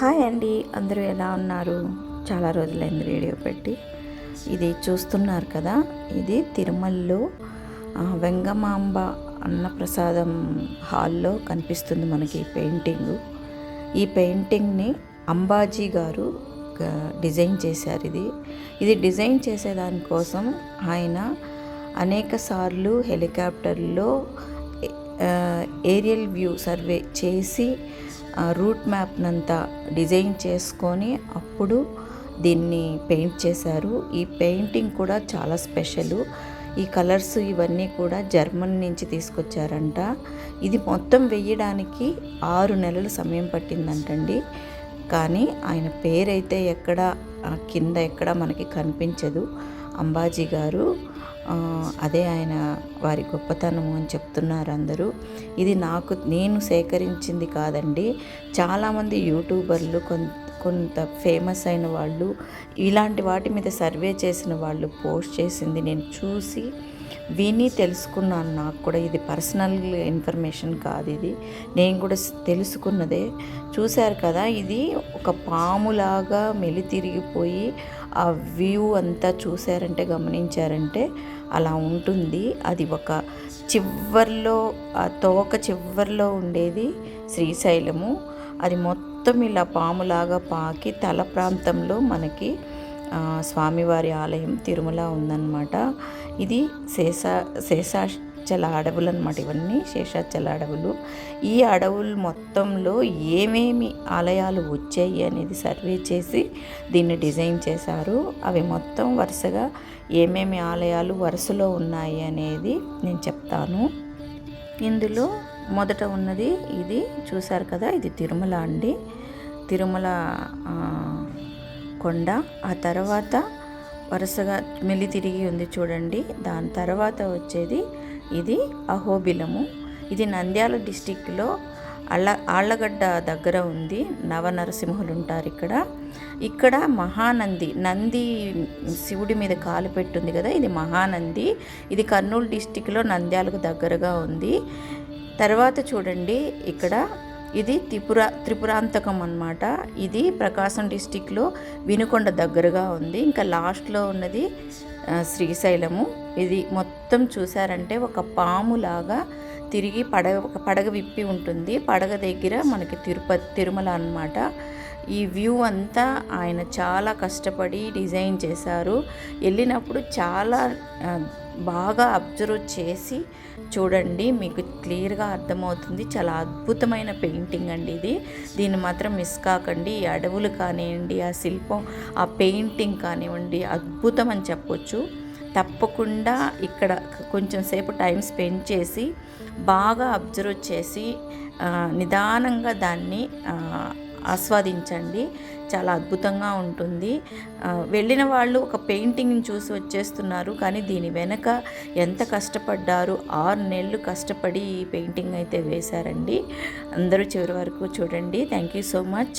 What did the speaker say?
Hi అండి. అందరూ ఎలా ఉన్నారు? చాలా రోజులైంది వీడియో పెట్టి. ఇది చూస్తున్నారు కదా? ఇది తిరుమలలో వెంగమాంబ అన్నప్రసాదం హాల్లో కనిపిస్తుంది మనకి పెయింటింగ్. ఈ పెయింటింగ్ని అంబాజీ గారు డిజైన్ చేశారు ఇది. ఇది డిజైన్ చేసేదానికోసం ఆయన అనేక సార్లు హెలికాప్టర్లో ఏరియల్ వ్యూ సర్వే చేసి రూట్ మ్యాప్నంతా డిజైన్ చేసుకొని అప్పుడు దీన్ని పెయింట్ చేశారు. ఈ పెయింటింగ్ కూడా చాలా స్పెషల్. ఈ కలర్స్ ఇవన్నీ కూడా జర్మన్ నుంచి తీసుకొచ్చారంట. ఇది మొత్తం వేయడానికి ఆరు నెలలు సమయం పట్టిందంటండి. కానీ ఆయన పేరైతే ఎక్కడ కింద ఎక్కడ మనకి కనిపించదు. అంబాజీ గారు అదే ఆయన వారి గొప్పతనము అని చెప్తున్నారు అందరూ. ఇది నాకు నేను సేకరించింది కాదండి. చాలామంది యూట్యూబర్లు కొంత కొంత ఫేమస్ అయిన వాళ్ళు ఇలాంటి వాటి మీద సర్వే చేసిన వాళ్ళు పోస్ట్ చేసింది నేను చూసి విని తెలుసుకున్నాను. నాకు కూడా ఇది పర్సనల్ ఇన్ఫర్మేషన్ కాదు ఇది. నేను కూడా తెలుసుకున్నదే. చూశారు కదా ఇది ఒక పాములాగా మెలి తిరిగిపోయి ఆ వ్యూ అంతా చూశారంటే గమనించారంటే అలా ఉంటుంది. అది ఒక చివర్లో ఆ తోక చివర్లో ఉండేది శ్రీశైలము. అది మొత్తం ఇలా పాములాగా పాకి తల ప్రాంతంలో మనకి స్వామివారి ఆలయం తిరుమల ఉందన్నమాట. ఇది శేష శేషాచల అడవులు అనమాట ఇవన్నీ శేషాచల అడవులు. ఈ అడవులు మొత్తంలో ఏమేమి ఆలయాలు వచ్చాయి అనేది సర్వే చేసి దీన్ని డిజైన్ చేశారు. అవి మొత్తం వరుసగా ఏమేమి ఆలయాలు వరుసలో ఉన్నాయి అనేది నేను చెప్తాను. ఇందులో మొదట ఉన్నది ఇది చూశారు కదా ఇది తిరుమల అండి. తిరుమల కొండ. ఆ తర్వాత వరుసగా మెల్లి తిరిగి ఉంది చూడండి. దాని తర్వాత వచ్చేది ఇది అహోబిలము. ఇది నంద్యాల డిస్టిక్లో అళ్ళ ఆళ్ళగడ్డ దగ్గర ఉంది. నవనరసింహులు ఉంటారు ఇక్కడ. ఇక్కడ మహానంది నంది శివుడి మీద కాలు పెట్టుంది కదా ఇది మహానంది. ఇది కర్నూలు డిస్టిక్లో నంద్యాలకు దగ్గరగా ఉంది. తర్వాత చూడండి ఇక్కడ ఇది త్రిపుర త్రిపురాంతకం అన్నమాట. ఇది ప్రకాశం డిస్టిక్లో వినుకొండ దగ్గరగా ఉంది. ఇంకా లాస్ట్లో ఉన్నది శ్రీశైలము. ఇది మొత్తం చూసారంటే ఒక పాములాగా తిరిగి పడగ ఒక పడగ విప్పి ఉంటుంది. పడగ దగ్గర మనకి తిరుపతి తిరుమల అన్నమాట. ఈ వ్యూ అంతా ఆయన చాలా కష్టపడి డిజైన్ చేశారు. వెళ్ళినప్పుడు చాలా బాగా అబ్జర్వ్ చేసి చూడండి మీకు క్లియర్గా అర్థమవుతుంది. చాలా అద్భుతమైన పెయింటింగ్ అండి ఇది. దీన్ని మాత్రం మిస్ కాకండి. ఈ అడవులు కానివ్వండి ఆ శిల్పం ఆ పెయింటింగ్ కానివ్వండి అద్భుతం అని చెప్పొచ్చు. తప్పకుండా ఇక్కడ కొంచెం సేపు టైం స్పెండ్ చేసి బాగా అబ్జర్వ్ చేసి నిదానంగా దాన్ని ఆస్వాదించండి. చాలా అద్భుతంగా ఉంటుంది. వెళ్ళిన వాళ్ళు ఒక పెయింటింగ్ని చూసి వచ్చేస్తున్నారు. కానీ దీని వెనక ఎంత కష్టపడ్డారు? ఆరు నెలలు కష్టపడి ఈ పెయింటింగ్ అయితే వేశారండి. అందరూ చివరి వరకు చూడండి. Thank you so much.